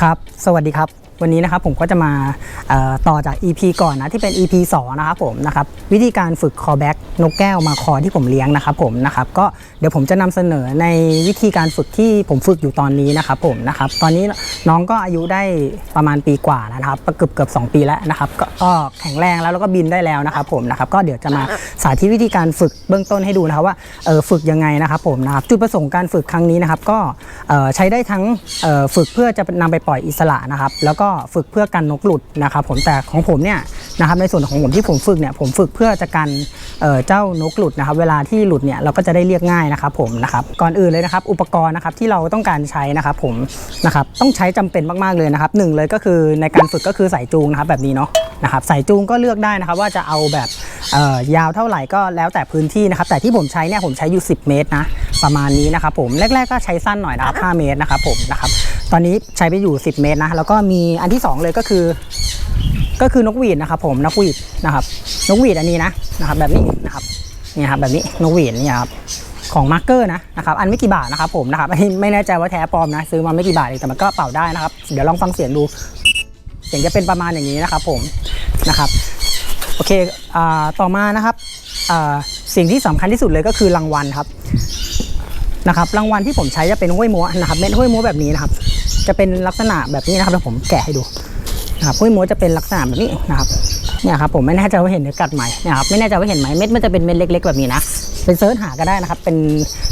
ครับ สวัสดีครับ วันนี้นะครับผมก็จะมาต่อจาก EP ก่อนนะที่เป็น EP 2 นะครับผมนะครับวิธีการฝึกคอแบ็กนกแก้วมาคอที่ผมเลี้ยงนะครับผมนะครับก็เดี๋ยวผมจะนำเสนอในวิธีการฝึกที่ผมฝึกอยู่ตอนนี้นะครับผมนะครับตอนนี้น้องก็อายุได้ประมาณปีกว่าแล้วนะครับเกือบเกือบ2ปีแล้วนะครับก็แข็งแรงแล้วแล้วก็บินได้แล้วนะครับผมนะครับก็เดี๋ยวจะมาสาธิตวิธีการฝึกเบื้องต้นให้ดูนะครับว่าเออฝึกยังไงนะครับผมนะครับจุดประสงค์การฝึกครั้งนี้นะครับก็ใช้ได้ทั้งฝึกเพื่อจะนำไปปล่อยอิสระนะครับแล้วก็ฝึกเพื่อกันนกหลุดนะครับผมแต่ของผมเนี่ยนะครับในส่วนของผมที่ผมฝึกเนี่ยผมฝึกเพื่อจะกัน เจ้านกหลุดนะครับ เวลาที่หลุดเนี่ยเราก็จะได้เรียกง่ายนะครับผมนะครับก่อนอื่นเลยนะครับ อุปกรณ์นะครับที่เราต้องการใช้นะครับผมนะครับต้องใช้จำเป็นมาก ๆเลยนะครับหนึ่งเลยก็คือในการฝึกก็คือสายจูงนะครับแบบนี้เนาะนะครับสายจูงก็เลือกได้นะครับ ว่าจะเอาแบบเอ่อยาวเท่าไหร่ก็แล้วแต่พื้นที่นะครับ แต่ที่ผมใช้เนี่ยผมใช้อยู่ 10 เมตรนะประมาณนี้นะครับผมแรก ๆ ก็ใช้สั้นหน่อยนะครับ5เมตรนะครับผมนะครับตอนนี้ใช้ไปอยู่ 10 เมตรนะแล้วก็มีอันที่สองเลยก็คือ ก็คือนกหวีดนะครับผมนกหวีดนะครับนกหวีดอันนี้นะนะครับแบบนี้นะครับนี่ครับแบบนี้นกหวีดนี่ครับของมาร์เกอร์นะนะครับอันไม่กี่บาทนะครับผมนะครับอันนี้ไม่แน่ใจว่าแท้ปลอมนะซื้อมาไม่กี่บาทเองแต่มันก็เป่าได้นะครับ เดี๋ยวลองฟังเสียงดู เสียงจะเป็นประมาณอย่างนี้นะครับผมนะครับโอเคอ่าต่อมานะครับอ่าสิ่งที่สำคัญที่สุดเลยก็คือรางวัลครับนะครับรางวัลที่ผมใช้จะเป็นห้วยมัวนะครับเม็ดห้วยมัวแบบนี้นะครับ จะเป็นลักษณะแบบนี้นะครับเดี๋ยวผมแกะให้ดู นะครับกล้วยม้วนจะเป็นลักษณะแบบนี้นะครับเนี่ยครับผมไม่แน่ใจว่าเห็นหรือกัดไหมเนะครับไม่แน่ใจว่าเห็นไหมเม็ดมันจะเป็นเม็ดเล็ก ๆ แบบนี้นะเป็นเซิร์ชหาก็ได้นะครับเป็น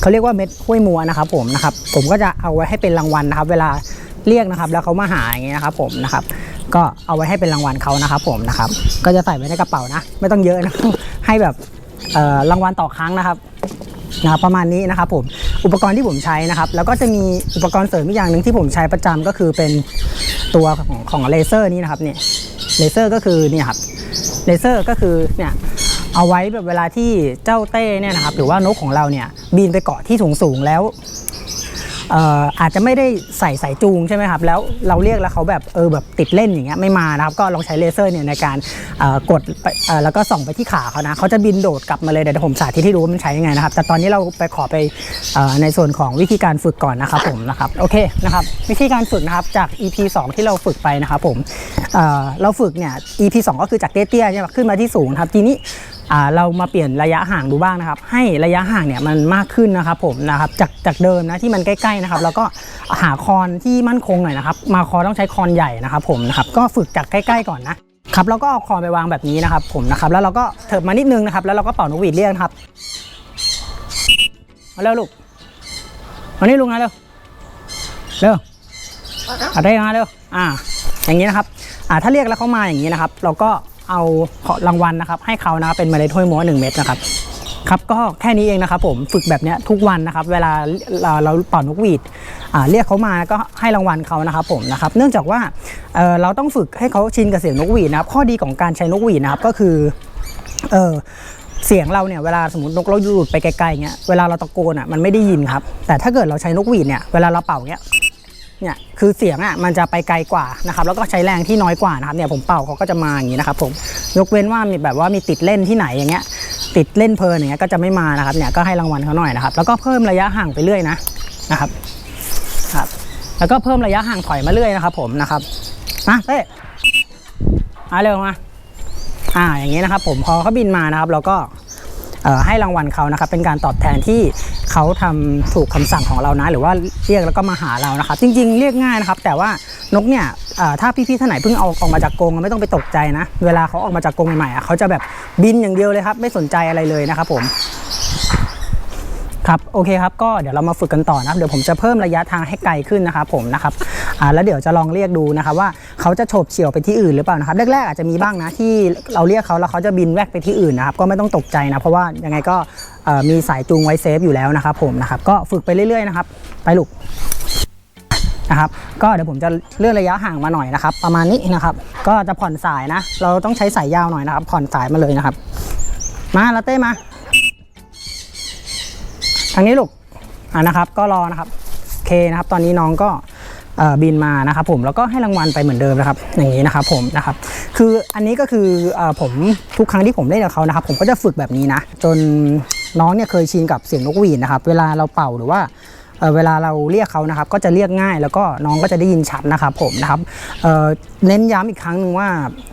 เขาเรียกว่าเม็ดกล้วยมัวนะครับผมนะครับผมก็จะเอาไว้ให้เป็นรางวัลนะครับ เวลาเรียกนะครับ แล้วเขามาหาอย่างเงี้ยนะครับผมนะครับก็เอาไว้ให้เป็นรางวัลเขานะครับผมนะครับก็จะใส่ไว้ในกระเป๋านะ ไม่ต้องเยอะนะให้แบบรางวัลต่อครั้งนะครับนะรบประมาณนี้นะครับผมอุปกรณ์ที่ผมใช้นะครับ แล้วก็จะมีอุปกรณ์เสริมอีกอย่างหนึ่งที่ผมใช้ประจำก็คือเป็น ตัวของของเลเซอร์นี้นะครับเนี่ยเลเซอร์ก็คือเนี่ยครับเลเซอร์ก็คือเนี่ยเอาไว้แบบเวลาที่เจ้าเต้เนี่ยนะครับหรือว่านกของเราเนี่ยบินไปเกาะที่สูงๆแล้ว เอ่ออาจจะไม่ได้ใส่สายจูงใช่ไหมครับแล้วเราเรียกแล้วเขาแบบเออแบบติดเล่นอย่างเงี้ยไม่มานะครับก็ลองใช้เลเซอร์เนี่ยในการเอ่อกดไปเอ่อแล้วก็ส่องไปที่ขาเขานะเขาจะบินโดดกลับมาเลยเดี๋ยวผมสาธิตให้ดูว่ามันใช้ยังไงนะครับ แต่ตอนนี้เราไปขอไปเอ่อในส่วนของวิธีการฝึกก่อนนะครับผมนะครับโอเคนะครับวิธีการฝึกนะครับจาก EP 2 ที่เราฝึกไปนะครับผมเอ่อเราฝึกเนี่ย EP 2 ก็คือจากเตี้ยๆใช่ไหมขึ้นมาที่สูงครับทีนี้ เรามาเปลี่ยนระยะห่างดูบ้างนะครับ ให้ระยะห่างเนี่ยมันมากขึ้นนะครับผมนะครับจากจากเดิมนะที่มันใกล้ๆนะครับ แล้วก็หาคอนที่มั่นคงหน่อยนะครับ มาคอนต้องใช้คอนใหญ่นะครับผมนะครับก็ฝึกจากใกล้ๆก่อนนะครับแล้วก็เอาคอนไปวางแบบนี้นะครับผมนะครับแล้วเราก็เถิบมานิดนึงนะครับ แล้วเราก็เป่านกหวีดเรียกนะครับมาเร็วลูกมานี่ลุงนะเร็วเร็วเอาได้มาเร็วอ่า อย่างนี้นะครับอ่าถ้าเรียกแล้วเขามาอย่างนี้นะครับ เราก็ เอารางวัลนะครับ ให้เขานะครับเป็นเมล็ดถ้วยม้วนหนึ่งเม็ดนะครับครับก็แค่นี้เองนะครับผมฝึกแบบนี้ทุกวันนะครับ เวลาเราเราเป่านกหวีดอ่าเรียกเขามาก็ให้รางวัลเขานะครับผมนะครับ เนื่องจากว่าเเราต้องฝึกให้เขาชินกับเสียงนกหวีดนะครับ ข้อดีของการใช้นกหวีดนะครับก็คือเออเสียงเราเนี่ยเวลาสมมตินกเราหลุดไปไกลๆเงี้ยเวลาเราตะโกนอะมันไม่ได้ยินครับ แต่ถ้าเกิดเราใช้นกหวีดเนี่ยเวลาเราเป่าเงี้ย เนี่ยคือเสียงอะมันจะไปไกลกว่านะครับแล้วก็ใช้แรงที่น้อยกว่านะครับเนี่ยผมเป่าเขาก็จะมาอย่างนี้นะครับผมยกเว้นว่ามีแบบว่ามีติดเล่นที่ไหนอย่างเงี้ยติดเล่นเพลินอย่างเงี้ยก็จะไม่มานะครับเนี่ยก็ให้รางวัลเขาหน่อยนะครับแล้วก็เพิ่มระยะห่างไปเรื่อยนะนะครับครับแล้วก็เพิ่มระยะห่างถอยมาเรื่อยนะครับผมนะครับมาเต้มาเร็วมาอ่าอย่างนี้นะครับผมพอเขาบินมานะครับเราก็ให้รางวัลเขานะครับเป็นการตอบแทนที่ เขาทำถูกคำสั่งของเรานะ หรือว่าเรียกแล้วก็มาหาเรานะครับ จริง ๆ เรียกง่ายนะครับ แต่ว่านกเนี่ยถ้าพี่ๆท่านไหนเพิ่งเอาออกมาจากกรงไม่ต้องไปตกใจนะ เวลาเขาออกมาจากกรงใหม่ๆเขาจะแบบบินอย่างเดียวเลยครับ ไม่สนใจอะไรเลยนะครับผมครับโอเคครับก็เดี๋ยวเรามาฝึกกันต่อนะครับเดี๋ยวผมจะเพิ่มระยะทางให้ไกลขึ้นนะครับผมนะครับอ่าแล้วเดี๋ยวจะลองเรียกดูนะครับว่าเขาจะโฉบเฉี่ยวไปที่อื่นหรือเปล่านะครับแรกๆอาจจะมีบ้างนะที่เราเรียกเขาแล้วเขาจะบินแวกไปที่อื่นนะครับก็ไม่ต้องตกใจนะเพราะว่ายังไงก็ มีสายจูงไว้เซฟอยู่แล้วนะครับผมนะครับก็ฝึกไปเรื่อยๆนะครับไปลูกนะครับก็เดี๋ยวผมจะเลื่อนระยะห่างมาหน่อยนะครับ ประมาณนี้นะครับ ก็จะผ่อนสายนะ เราต้องใช้สายยาวหน่อยนะครับ ผ่อนสายมาเลยนะครับ มาลาเต้มาทางนี้ลูกอ่านะครับ ก็รอนะครับโอเคนะครับ ตอนนี้น้องก็บินมานะครับผมแล้วก็ให้รางวัลไปเหมือนเดิมนะครับ อย่างนี้นะครับผมนะครับ คืออันนี้ก็คืออผมทุกครั้งที่ผมเล่นกับเขานะครับ ผมก็จะฝึกแบบนี้นะ จน น้องเนี่ยเคยชินกับเสียงนกหวีดนะครับ เวลาเราเป่าหรือว่าเออเวลาเราเรียกเขานะครับ ก็จะเรียกง่ายแล้วก็น้องก็จะได้ยินชัดนะครับผมนะครับเอ่อเน้นย้ำอีกครั้งหนึ่งว่า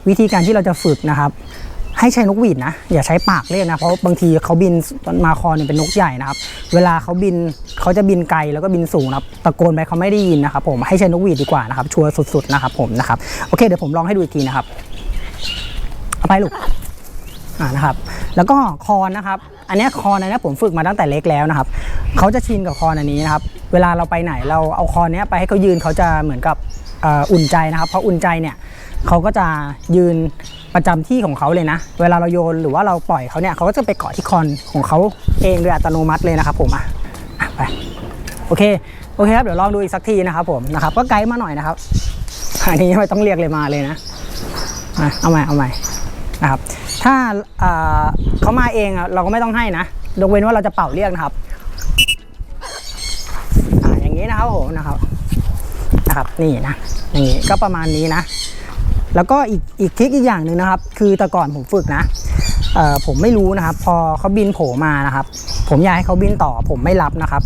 วิธีการที่เราจะฝึกนะครับ ให้ใช้นกหวีดนะอย่าใช้ปากเรียกนะเพราะบางทีเขาบินมาคอเนี่ยเป็นนกใหญ่นะครับ เวลาเขาบินเขาจะบินไกลแล้วก็บินสูงนะครับตะโกนไปเขาไม่ได้ยินนะครับ ผมให้ใช้นกหวีดดีกว่านะครับชัวร์สุดๆนะครับผมนะครับโอเคเดี๋ยวผมลองให้ดูอีกทีนะครับเอาไปลูก อ่านะครับแล้วก็คอนนะครับอันนี้คอนอันนี้ผมฝึกมาตั้งแต่เล็กแล้วนะครับเขาจะชินกับคอนอันนี้นะครับเวลาเราไปไหนเราเอาคอนนี้ไปให้เขายืนเขาจะเหมือนกับอ,อุ่นใจนะครับเพราะอุ่นใจเนี่ยเขาก็จะยืนประจำที่ของเขาเลยนะ เวลาเราโยนหรือว่าเราปล่อยเขาเนี่ยเขาก็จะไปเกาะที่คอนของเขาเองโดยอัตโนมัติเลยนะครับผมอะไปโอเคโอเคครับเดี๋ยวลองดูอีกสักทีนะครับผมนะครับก็ไกด์มาหน่อยนะครับอันนี้ไม่ต้องเรียกเลยมาเลยนะอะเอาใหม่เอาใหม่นะครับ ถ้าเขามาเองเราก็ไม่ต้องให้นะยกเว้นว่าเราจะเป่าเรียกนะครับออย่างนี้นะครับผมนะครับนะครับนี่นะอย่างนี้ก็ประมาณนี้นะ แล้วก็อีกอีกทิคอีกอย่างหนึ่งนะครับ คือแต่ก่อนผมฝึกนะเอ่อผมไม่รู้นะครับ พอเขาบินโผล่มานะครับ ผมอยากให้เขาบินต่อ ผมไม่รับนะครับ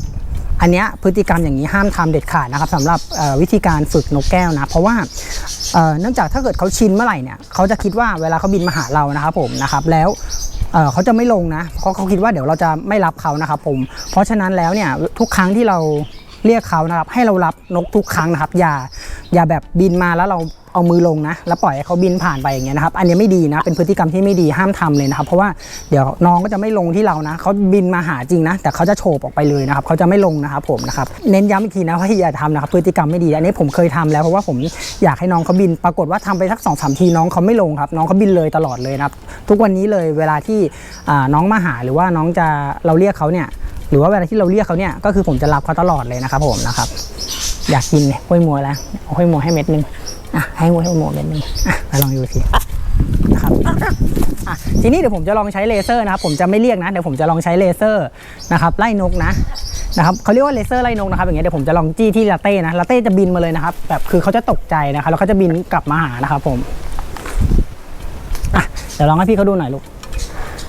อันนี้พฤติกรรมอย่างนี้ห้ามทำเด็ดขาดนะครับสำหรับวิธีการฝึกนกแก้วนะ เพราะว่า เนื่องจากถ้าเกิดเขาชินเมื่อไหร่เนี่ยเขาจะคิดว่าเวลาเขาบินมาหาเรานะครับผมนะครับแล้วเอ่อเขาจะไม่ลงนะเพราะเขาคิดว่าเดี๋ยวเราจะไม่รับเขานะครับผม เพราะฉะนั้นแล้วเนี่ยทุกครั้งที่เราเรียกเขานะครับให้เรารับนกทุกครั้งนะครับ อย่าอย่าแบบบินมาแล้วเรา เอามือลงนะ แล้วปล่อยให้เขาบินผ่านไปอย่างเงี้ยนะครับ อันนี้ไม่ดีนะ เป็นพฤติกรรมที่ไม่ดีห้ามทำเลยนะครับ เพราะว่าเดี๋ยวน้องก็จะไม่ลงที่เรานะ เขาบินมาหาจริงนะ แต่เขาจะโฉบออกไปเลยนะครับ เขาจะไม่ลงนะครับผมนะครับ เน้นย้ำอีกทีนะว่าอย่าทำนะครับ พฤติกรรมไม่ดี อันนี้ผมเคยทำแล้วเพราะว่าผมอยากให้น้องเขาบิน ปรากฏว่าทำไปสักสองสามทีน้องเขาไม่ลงครับ น้องเขาบินเลยตลอดเลยนะครับ ทุกวันนี้เลยเวลาที่น้องมาหาหรือว่าน้องจะเราเรียกเขาเนี่ย หรือว่าเวลาที่เราเรียกเขาเนี่ย ก็คือผมจะรับเขาตลอดเลยนะครับผมนะครับ อยากกินเนี่ยห้วยมัวแล้วห้วยมัวให้เม็ดนึง อะให้ห้วยมัวเม็ดนึงอะไปลองดูสินะครับอะทีนี้เดี๋ยวผมจะลองใช้เลเซอร์นะครับผมจะไม่เรียกนะเดี๋ยวผมจะลองใช้เลเซอร์นะครับไล่นกนะนะครับเขาเรียกว่าเลเซอร์ไล่นกนะครับอย่างเงี้ยเดี๋ยวผมจะลองจี้ที่ลาเต้นะลาเต้จะบินมาเลยนะครับแบบคือเขาจะตกใจนะครับแล้วเขาจะบินกลับมาหานะครับผมอะเดี๋ยวลองให้พี่เขาดูหน่อยลูก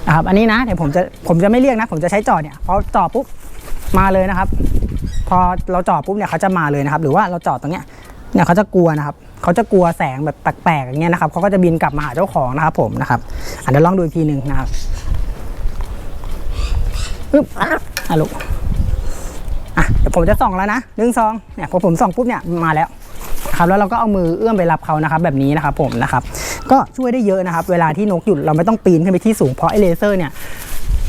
นะครับอันนี้นะเดี๋ยวผมจะผมจะไม่เรียกนะ ผมจะใช้จอดเนี่ยพอจอดปุ๊บมาเลยนะครับ พอเราจอดปุ๊บเนี่ยเขาจะมาเลยนะครับ หรือว่าเราจอดตรงเนี้ยเนี่ยเขาจะกลัวนะครับ เขาจะกลัวแสงแบบแปลกๆอย่างเงี้ยนะครับเขาก็จะบินกลับมาหาเจ้าของนะครับผมนะครับอะเดี๋ยวลองดูอีกทีหนึ่งนะครับปึ๊บอะลูกอะเดี๋ยวผมจะส่องแล้วนะหนึ่งสองเนี่ยพอผมส่องปุ๊บเนี่ยมาแล้วครับแล้วเราก็เอามือเอื้อมไปรับเขานะครับแบบนี้นะครับผมนะครับก็ช่วยได้เยอะนะครับ เวลาที่นกหยุดเราไม่ต้องปีนขึ้นไปที่สูงเพราะไอเลเซอร์เนี่ย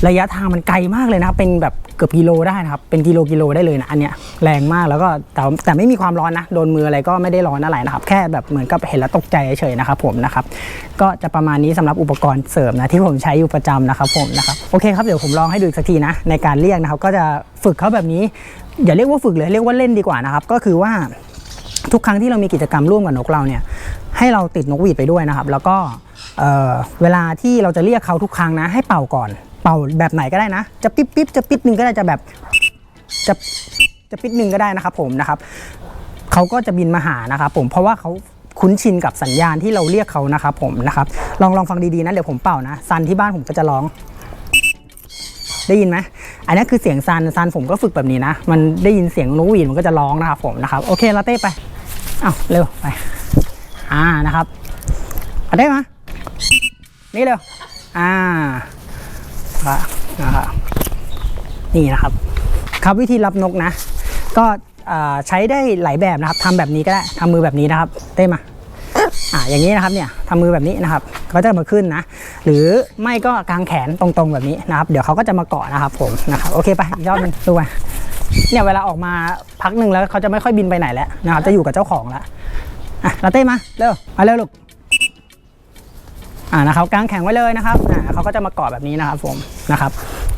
ระยะทางมันไกลมากเลยนะครับเป็นแบบเกือบกิโลได้นะครับ เป็นกิโลกิโลได้เลยนะอันเนี้ยแรงมากแล้วก็แต่แต่ไม่มีความร้อนนะ โดนมืออะไรก็ไม่ได้ร้อนอะไรนะครับ แค่แบบเหมือนกับเห็นแล้วตกใจเฉยๆนะครับผมนะครับ ก็จะประมาณนี้สำหรับอุปกรณ์เสริมนะที่ผมใช้อยู่ประจำนะครับผมนะครับโอเคครับเดี๋ยวผมลองให้ดูอีกสักทีนะในการเรียกนะครับ ก็จะฝึกเขาแบบนี้อย่าเรียกว่าฝึกเลยเรียกว่าเล่นดีกว่านะครับ ก็คือว่าทุกครั้งที่เรามีกิจกรรมร่วมกับนกเราเนี่ยให้เราติดนกหวีดไปด้วยนะครับ แล้วก็เออเวลาที่เราจะเรียกเขาทุกครั้งนะ ให้เป่าก่อน เป่าแบบไหนก็ได้นะ จะปิ๊บปิ๊บจะปิ๊บหนึ่งก็ได้จะแบบจะจะปิ๊บหนึ่งก็ได้นะครับผมนะครับเขาก็จะบินมาหานะครับผมเพราะว่าเขาคุ้นชินกับสัญญาณที่เราเรียกเขานะครับผมนะครับลองลองฟังดีๆนะเดี๋ยวผมเป่านะซันที่บ้านผมก็จะร้อง ได้ยินไหมอันนี้คือเสียงซันซันผมก็ฝึกแบบนี้นะ มันได้ยินเสียงนกหวีดมันก็จะร้องนะครับผมนะครับโอเคลาเต้ไปเอาเร็วไปอ่านะครับเอาได้ไหมนี่เร็วอ่า อะนะครับนี่นะครับ ครับวิธีรับนกนะ ก็ใช้ได้หลายแบบนะครับทำแบบนี้ก็ได้ทำมือแบบนี้นะครับเต้มาอ่าอย่างนี้นะครับเนี่ยทำมือแบบนี้นะครับเขาจะมาขึ้นนะ หรือไม่ก็กางแขนตรงๆแบบนี้นะครับ เดี๋ยวเขาก็จะมาเกาะนะครับผมนะครับโอเคไปอีกรอบหนึงดูไปเนี่ยเวลาออกมาพักหนึ่งแล้วเขาจะไม่ค่อยบินไปไหนแล้วนะครับจะอยู่กับเจ้าของแล้วอะลาเต้มาเร็วมาเร็วลูก อ่านะครับกางแขนไว้เลยนะครับอ่าเขาก็จะมาเกาะแบบนี้นะครับผมนะครับ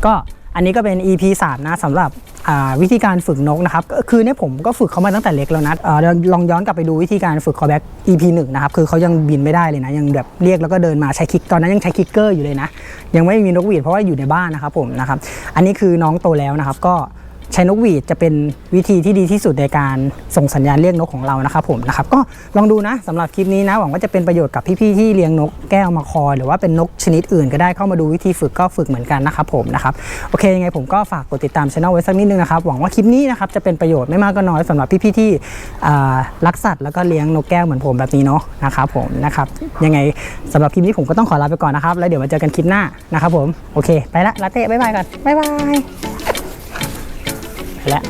ก็อันนี้ก็เป็น EP 3 นะสำหรับวิธีการฝึกนกนะครับก็คือเนี่ยผมก็ฝึกเขามาตั้งแต่เล็กแล้วนะเอ่อเดี๋ยวลองย้อนกลับไปดูวิธีการฝึกคอแบ็ก EP 1นะครับคือเขายังบินไม่ได้เลยนะยังแบบเรียกแล้วก็เดินมาใช้คิกตอนนั้นยังใช้คิกเกอร์อยู่เลยนะยังไม่มีนกหวีดเพราะว่าอยู่ในบ้านนะครับผมนะครับอันนี้คือน้องโตแล้วนะครับก็ ใช้นกหวีดจะเป็นวิธีที่ดีที่สุดในการส่งสัญญาณเรียกนกของเรานะครับผมนะครับก็ลองดูนะสำหรับคลิปนี้นะหวังว่าจะเป็นประโยชน์กับพี่ๆที่เลี้ยงนกแก้วมาคอยหรือว่าเป็นนกชนิดอื่นก็ได้เข้ามาดูวิธีฝึกก็ฝึกเหมือนกันนะครับผมนะครับโอเคยังไงผมก็ฝากกดติดตามช่องไว้สักนิดนึงนะครับหวังว่าคลิปนี้นะครับจะเป็นประโยชน์ไม่มากก็น้อยสำหรับพี่ๆที่รักสัตว์แล้วก็เลี้ยงนกแก้วเหมือนผมแบบนี้เนาะนะครับผมนะครับยังไงสำหรับคลิปนี้ผมก็ต้องขอลาไปก่อนนะครับแล้วเดี๋ยวมาเจอกันคลิปหน้านะครับผมโอเค ไปละลาเต้บ๊ายบายก่อนบ๊ายบาย แล้ว